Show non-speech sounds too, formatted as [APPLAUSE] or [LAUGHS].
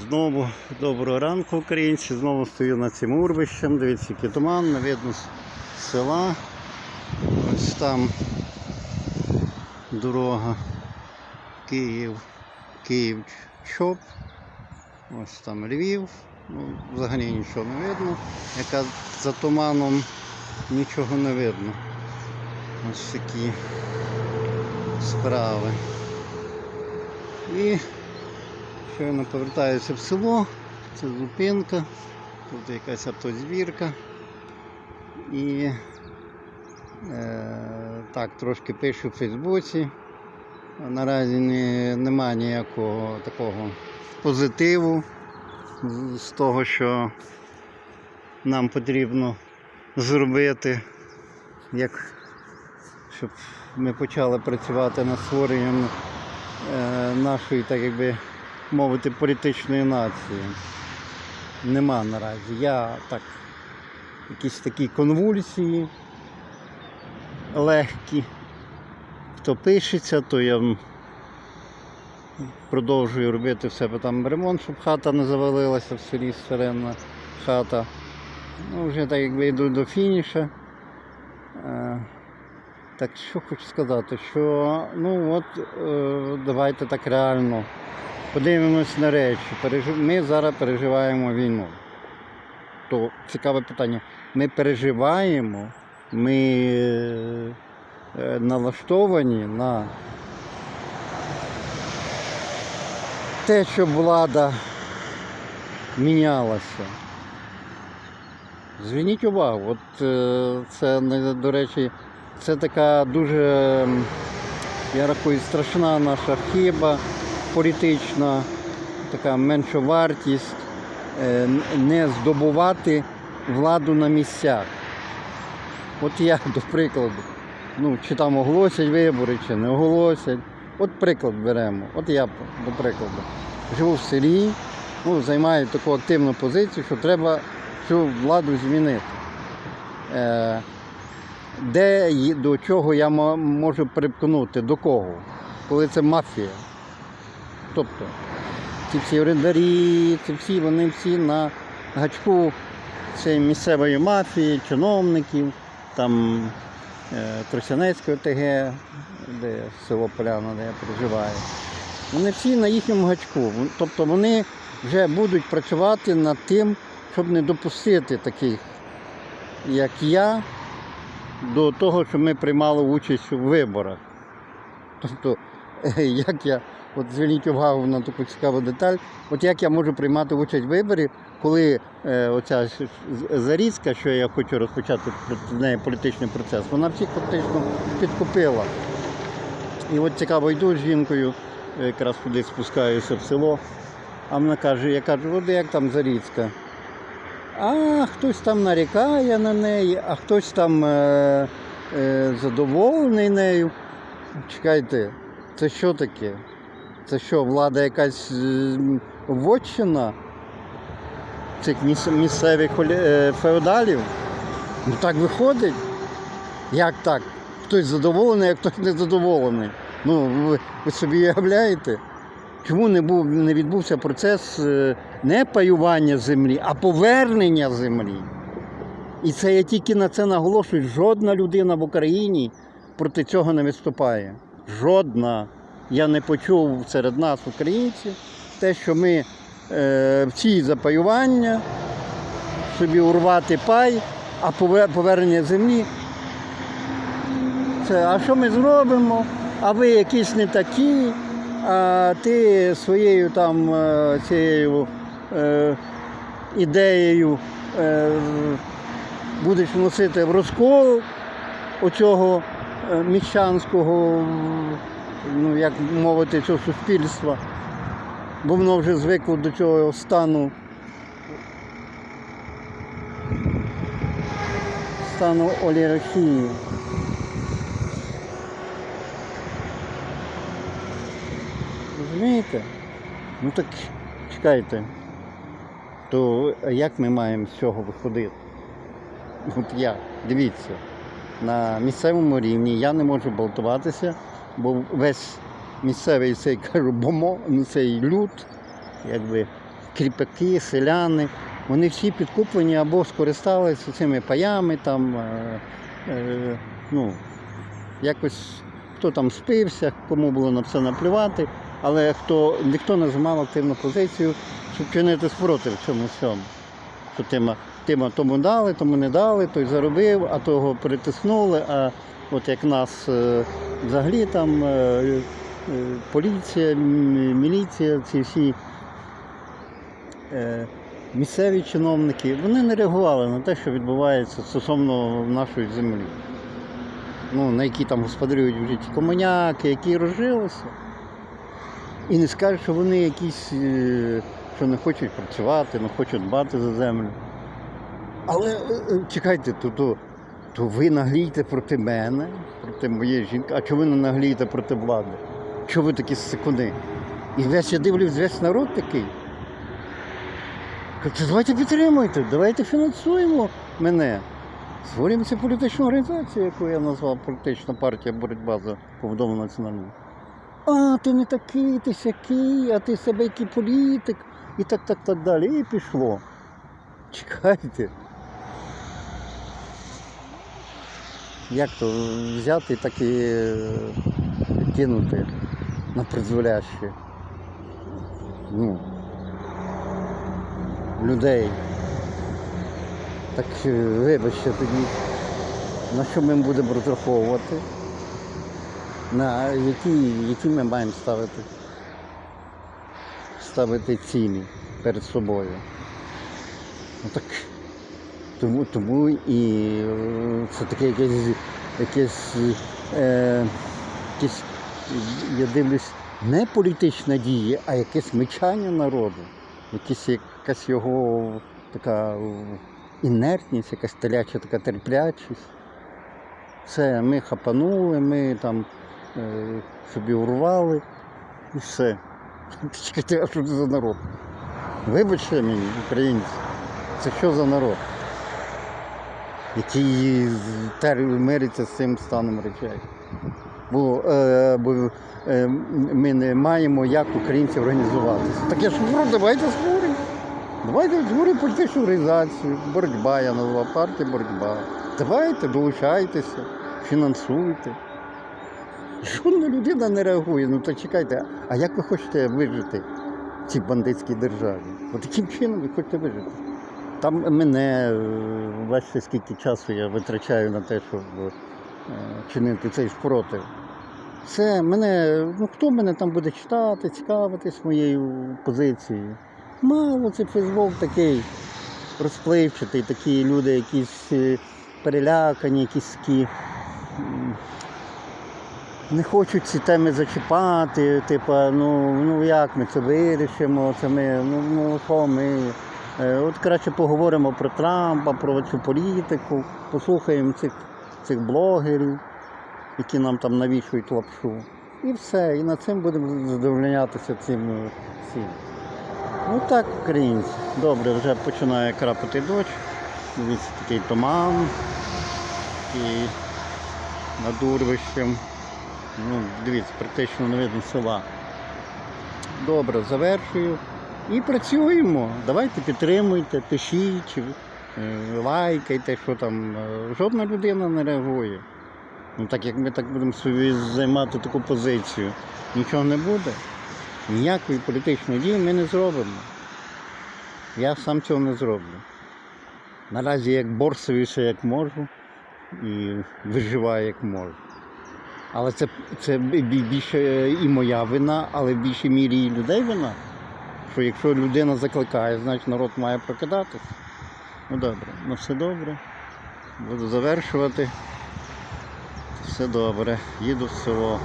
Знову доброго ранку, українці. Знову стою над цим урвищем. Дивіться, який туман, видно села. Ось там дорога Київ, Київ Чоп. Ось там Львів. Ну, взагалі нічого не видно. Яка за туманом нічого не видно. Ось такі справи. І Щойно повертаюся в село, це зупинка, тут якась автозвірка. І е, так, трошки пишу в Фейсбуці. Наразі не, нема ніякого такого позитиву з, з того, що нам потрібно зробити, як щоб ми почали працювати над створенням е, нашої, так якби мовити, політичної нації. Нема наразі. Я так, якісь такі конвульсії легкі. Хто пишеться, то я продовжую робити в себе там ремонт, щоб хата не завалилася в селі сиренна хата. Ну, вже так якби йду до фініша. Е, Так що хочу сказати, що ну от е, давайте так реально подивимось на речі. Ми зараз переживаємо війну. То цікаве питання. Ми переживаємо, ми е, налаштовані на те, щоб влада мінялася. Зверніть увагу, от е, це до речі, це така дуже, я рахую, страшна наша хиба політична, така меншовартість, е, н- не здобувати владу на місцях. От я, до прикладу, ну, чи там оголосять вибори, чи не оголосять. От приклад беремо. От я, до прикладу, живу в селі, ну, займаю таку активну позицію, що треба цю владу змінити. Е, де до чого я можу припкнути, до кого? Коли це мафія. Тобто ці всі орендарі, ці всі, вони всі на гачку цієї місцевої мафії, чиновників, там е, Тростянецької ОТГ, де село Поляна, де я проживаю. Вони всі на їхньому гачку. Тобто вони вже будуть працювати над тим, щоб не допустити таких, як я, до того, щоб ми приймали участь у виборах. Тобто, [LAUGHS] як я, от зверніть увагу на таку цікаву деталь, от як я можу приймати участь в виборі, коли е, оця зарізка, що я хочу розпочати проти неї політичний процес, вона всіх фактично підкупила. І от цікаво, йду з жінкою, е, якраз туди спускаюся в село, а вона каже, я кажу, от як там зарізка? А хтось там нарікає на неї, а хтось там е, е, задоволений нею. Чекайте, це що таке? Це що, влада якась е, вотчина цих місцевих е, феодалів? Ну так виходить. Як так? Хтось задоволений, а хтось не задоволений. Ну, ви, ви собі уявляєте? Чому не, був, не відбувся процес е, не паювання землі, а повернення землі? І це я тільки на це наголошую. Жодна людина в Україні проти цього не виступає. Жодна. Я не почув серед нас, українців, те, що ми е, всі запаювання, собі урвати пай, а повернення землі. Це, а що ми зробимо? А ви якісь не такі, а ти своєю там е, цією е, ідеєю е, будеш вносити в розкол оцього е, міщанського, ну як мовити, цього суспільства, бо воно вже звикло до цього стану. Стану олігархії. Розумієте? Ну так чекайте. То як ми маємо з цього виходити? От як? Дивіться, на місцевому рівні я не можу балтуватися, бо весь місцевий цей кажу, бомо, ну цей люд, якби кріпаки, селяни, вони всі підкуплені або скористалися цими паями, там, е, е, ну, якось хто там спився, кому було на це наплювати, але хто, ніхто не займав активну позицію, щоб чинити спротив цьому всьому. Що тима, тима тому дали, тому не дали, той заробив, а того перетиснули. А от як нас е, взагалі там е, е, поліція, міліція, ці всі місцеві чиновники, вони не реагували на те, що відбувається стосовно нашої землі. Ну, на які там господарюють вже ті комуняки, які розжилися. І не скажуть, що вони якісь, що не хочуть працювати, не хочуть дбати за землю. Але чекайте, то, то, ви наглієте проти мене, проти моєї жінки, а чого ви не наглієте проти влади? Чого ви такі сикуни? І весь я дивлюсь, весь народ такий. Кажу, давайте підтримуйте, давайте фінансуємо мене. Створюємо цю політичну організацію, яку я назвав політична партія боротьба за побудову національну. А, ти не такий, ти сякий, а ти себе який політик, і так, так, так далі. І пішло. Чекайте. Як то взяти так і е, кинути на призволяще? Ну, людей. Так е, вибачте тоді, на що ми будемо розраховувати, на які, які ми маємо ставити, ставити цілі перед собою. Ну так тому, тому і е, це таке якесь, якесь, е, якесь, я дивлюсь, не політична дія, а якесь мечання народу, якесь, якась його така інертність, якась теляча така терплячість. Все, ми хапанули, ми там е, собі урвали і все. [LAUGHS] Чекайте, а що це за народ? Вибачте мені, українці, це що за народ? Який мириться з цим станом речей. Бо, е, бо е, ми не маємо як українці організуватися. Так я ж говорю, давайте створимо. Давайте створимо політичну організацію, боротьба, я назвав партія боротьба. Давайте, долучайтеся, фінансуйте. Жодна людина не реагує. Ну то чекайте, а як ви хочете вижити в цій бандитській державі? От яким чином ви хочете вижити? Там мене, е, бачите, скільки часу я витрачаю на те, щоб е, чинити цей спротив. Це мене, ну хто мене там буде читати, цікавитись моєю позицією? Мало це Фейсбук такий розпливчатий, такі люди якісь е, перелякані, якісь такі. Не хочуть ці теми зачіпати, типа, ну, ну як ми це вирішимо, це ми, ну, ну що ми. Е, От краще поговоримо про Трампа, про цю політику, послухаємо цих, цих блогерів, які нам там навішують лапшу. І все. І над цим будемо задовольнятися цим. цим. Ну так, українці. Добре, вже починає крапати дощ. Дивіться, такий туман. І над урвищем. Ну, дивіться, практично не видно села. Добре, завершую. І працюємо. Давайте підтримуйте, пишіть, е, лайкайте, що там. Е, Жодна людина не реагує. Ну так як ми так будемо собі займати таку позицію, нічого не буде. Ніякої політичної дії ми не зробимо. Я сам цього не зроблю. Наразі як борсуюся як можу і виживаю як можу. Але це, це більше і моя вина, але в більшій мірі і людей вина. Що якщо людина закликає, значить народ має прокидатися. Ну добре, ну все добре. Буду завершувати. Все добре. Їду в село.